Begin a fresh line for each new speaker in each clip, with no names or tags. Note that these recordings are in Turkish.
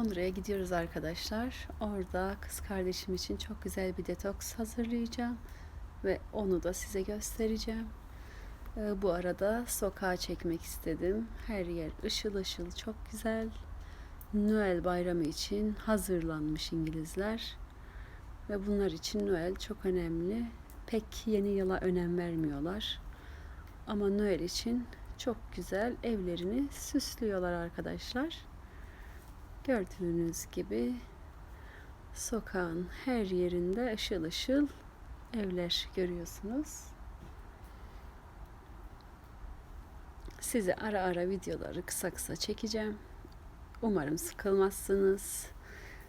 Londra'ya gidiyoruz arkadaşlar. Orada kız kardeşim için çok güzel bir detoks hazırlayacağım ve onu da size göstereceğim. Ee, Bu arada sokağa çekmek istedim. Her yer ışıl ışıl çok güzel. Noel bayramı için hazırlanmış İngilizler. Ve bunlar için Noel çok önemli. Pek yeni yıla önem vermiyorlar. Ama Noel için çok güzel evlerini süslüyorlar arkadaşlar. Gördüğünüz gibi sokağın her yerinde ışıl ışıl evler görüyorsunuz. Size ara ara videoları kısa kısa çekeceğim. Umarım sıkılmazsınız.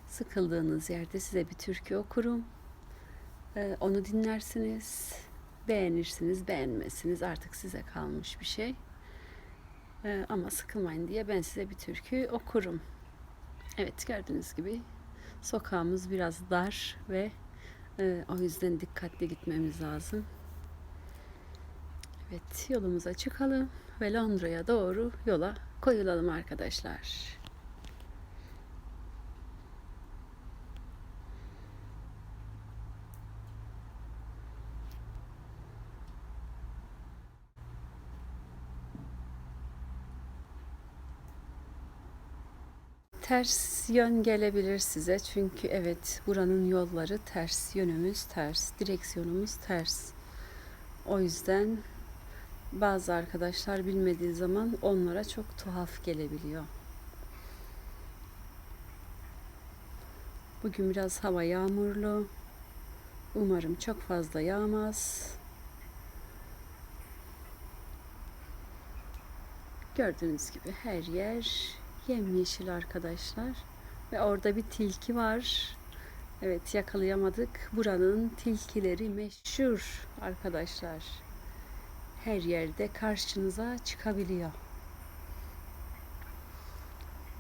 Sıkıldığınız yerde size bir türkü okurum. Ee, onu dinlersiniz. Beğenirsiniz, beğenmezsiniz. Artık size kalmış bir şey. Ee, ama sıkılmayın diye ben size bir türkü okurum. Evet gördüğünüz gibi sokağımız biraz dar ve e, o yüzden dikkatli gitmemiz lazım. Evet yolumuza çıkalım ve Londra'ya doğru yola koyulalım arkadaşlar. Ters yön gelebilir size çünkü evet buranın yolları ters, yönümüz ters, direksiyonumuz ters. O yüzden bazı arkadaşlar bilmediği zaman onlara çok tuhaf gelebiliyor. Bugün biraz hava yağmurlu. Umarım çok fazla yağmaz. Gördüğünüz gibi her yer yemyeşil arkadaşlar. Ve orada bir tilki var. Evet yakalayamadık. Buranın tilkileri meşhur arkadaşlar. Her yerde karşınıza çıkabiliyor.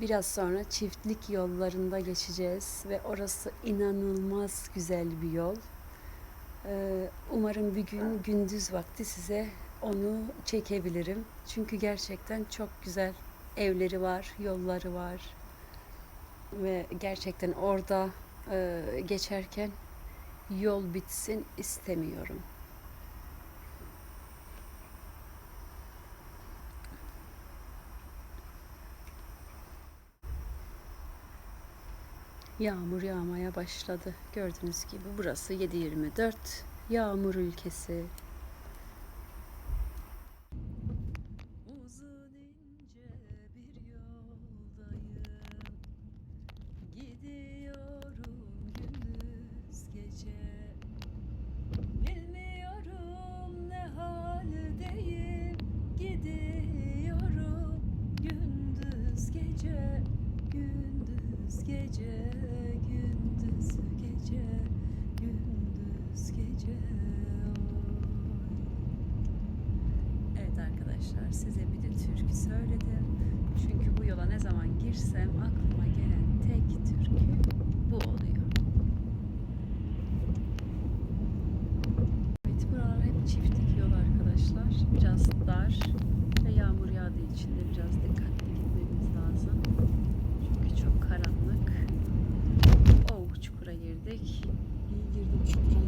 Biraz sonra çiftlik yollarında geçeceğiz ve orası inanılmaz güzel bir yol. Ee, umarım bir gün gündüz vakti size onu çekebilirim. Çünkü gerçekten çok güzel evleri var, yolları var. Ve gerçekten orada e, geçerken yol bitsin istemiyorum. Yağmur yağmaya başladı. Gördüğünüz gibi burası 7-24 yağmur ülkesi.
Girsem aklıma gelen tek türkü bu oluyor.
Evet buralar hep çiftlik yol arkadaşlar. Biraz dar ve yağmur yağdığı için de biraz dikkatli gitmemiz lazım. Çünkü çok karanlık. Oh çukura girdik.
İyi girdim çukura.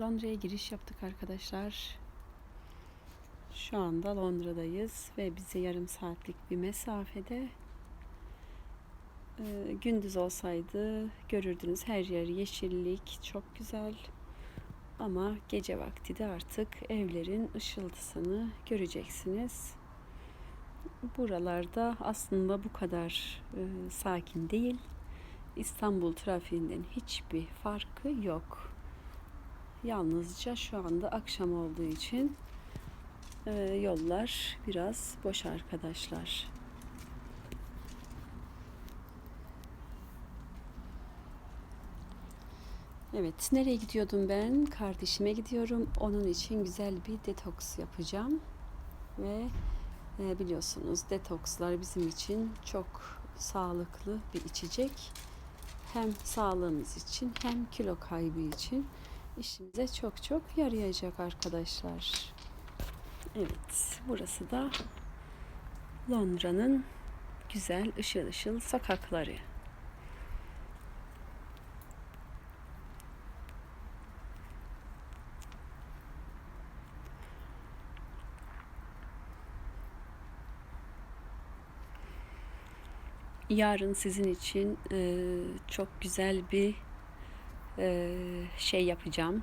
Londra'ya giriş yaptık arkadaşlar. Şu anda Londra'dayız ve bize yarım saatlik bir mesafede. Ee, gündüz olsaydı görürdünüz her yer yeşillik, çok güzel. Ama gece vakti de artık evlerin ışıltısını göreceksiniz. Buralarda aslında bu kadar e, sakin değil. İstanbul trafiğinden hiçbir farkı yok. Yalnızca şu anda akşam olduğu için ee, yollar biraz boş arkadaşlar. Evet, nereye gidiyordum ben? Kardeşime gidiyorum. Onun için güzel bir detoks yapacağım. Ve e, biliyorsunuz detokslar bizim için çok sağlıklı bir içecek. Hem sağlığımız için hem kilo kaybı için işimize çok çok yarayacak arkadaşlar. Evet, burası da Londra'nın güzel ışıl ışıl sokakları. Yarın sizin için e, çok güzel bir e, şey yapacağım.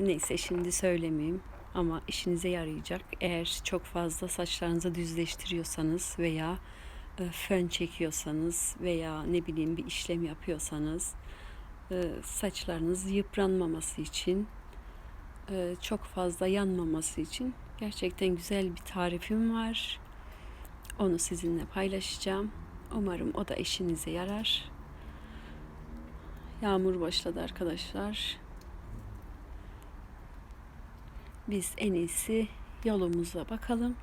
Neyse şimdi söylemeyeyim ama işinize yarayacak. Eğer çok fazla saçlarınızı düzleştiriyorsanız veya e, fön çekiyorsanız veya ne bileyim bir işlem yapıyorsanız e, saçlarınız yıpranmaması için e, çok fazla yanmaması için gerçekten güzel bir tarifim var. Onu sizinle paylaşacağım. Umarım o da işinize yarar. Yağmur başladı arkadaşlar. Biz en iyisi yolumuza bakalım.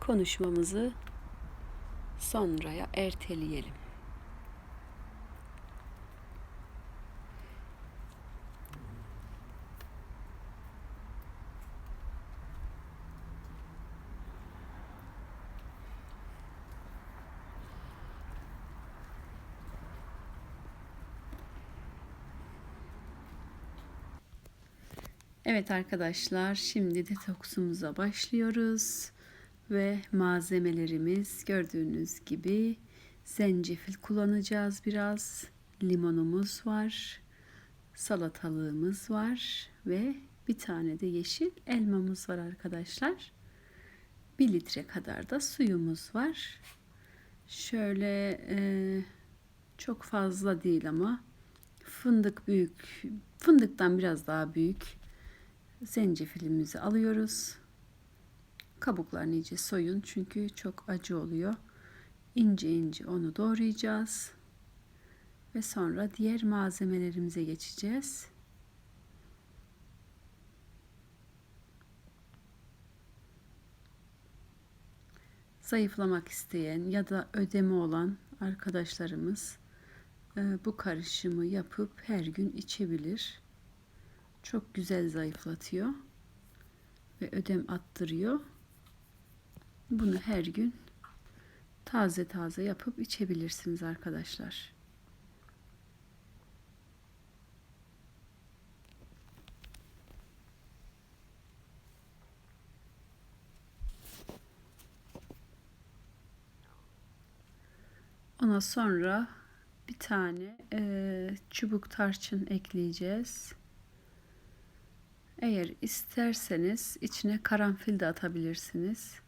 Konuşmamızı sonraya erteleyelim. Evet arkadaşlar, şimdi detoksumuza başlıyoruz ve malzemelerimiz gördüğünüz gibi zencefil kullanacağız biraz. Limonumuz var, salatalığımız var ve bir tane de yeşil elmamız var arkadaşlar. Bir litre kadar da suyumuz var. Şöyle e, çok fazla değil ama fındık büyük, fındıktan biraz daha büyük zencefilimizi alıyoruz. Kabuklarını iyice soyun çünkü çok acı oluyor. İnce ince onu doğrayacağız. Ve sonra diğer malzemelerimize geçeceğiz. Zayıflamak isteyen ya da ödemi olan arkadaşlarımız e, bu karışımı yapıp her gün içebilir. Çok güzel zayıflatıyor ve ödem attırıyor. Bunu her gün taze taze yapıp içebilirsiniz arkadaşlar. Ona sonra bir tane e, çubuk tarçın ekleyeceğiz. Eğer isterseniz içine karanfil de atabilirsiniz.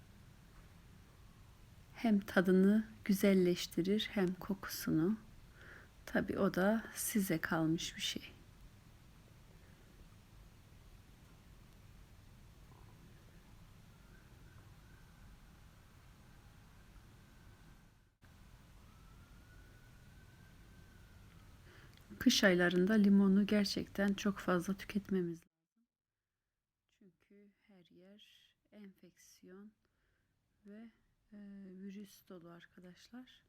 Hem tadını güzelleştirir hem kokusunu. Tabi o da size kalmış bir şey. Kış aylarında limonu gerçekten çok fazla tüketmemiz lazım. Çünkü her yer enfeksiyon ve e, virüs dolu arkadaşlar.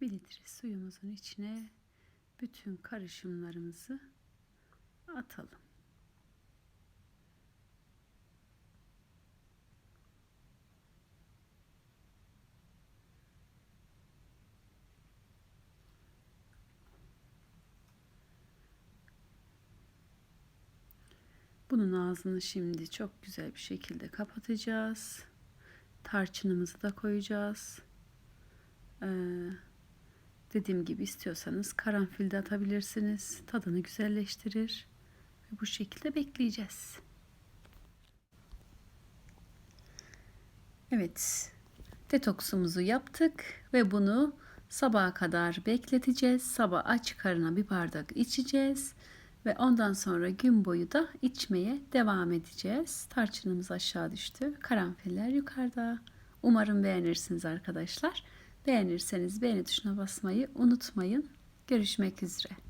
Bir litre suyumuzun içine bütün karışımlarımızı atalım. Bunun ağzını şimdi çok güzel bir şekilde kapatacağız. Tarçınımızı da koyacağız. Ee, dediğim gibi istiyorsanız karanfil de atabilirsiniz. Tadını güzelleştirir. Ve bu şekilde bekleyeceğiz. Evet. Detoksumuzu yaptık ve bunu sabaha kadar bekleteceğiz. Sabah aç karına bir bardak içeceğiz Ve ondan sonra gün boyu da içmeye devam edeceğiz. Tarçınımız aşağı düştü. Karanfiller yukarıda. Umarım beğenirsiniz arkadaşlar. Beğenirseniz beğeni tuşuna basmayı unutmayın. Görüşmek üzere.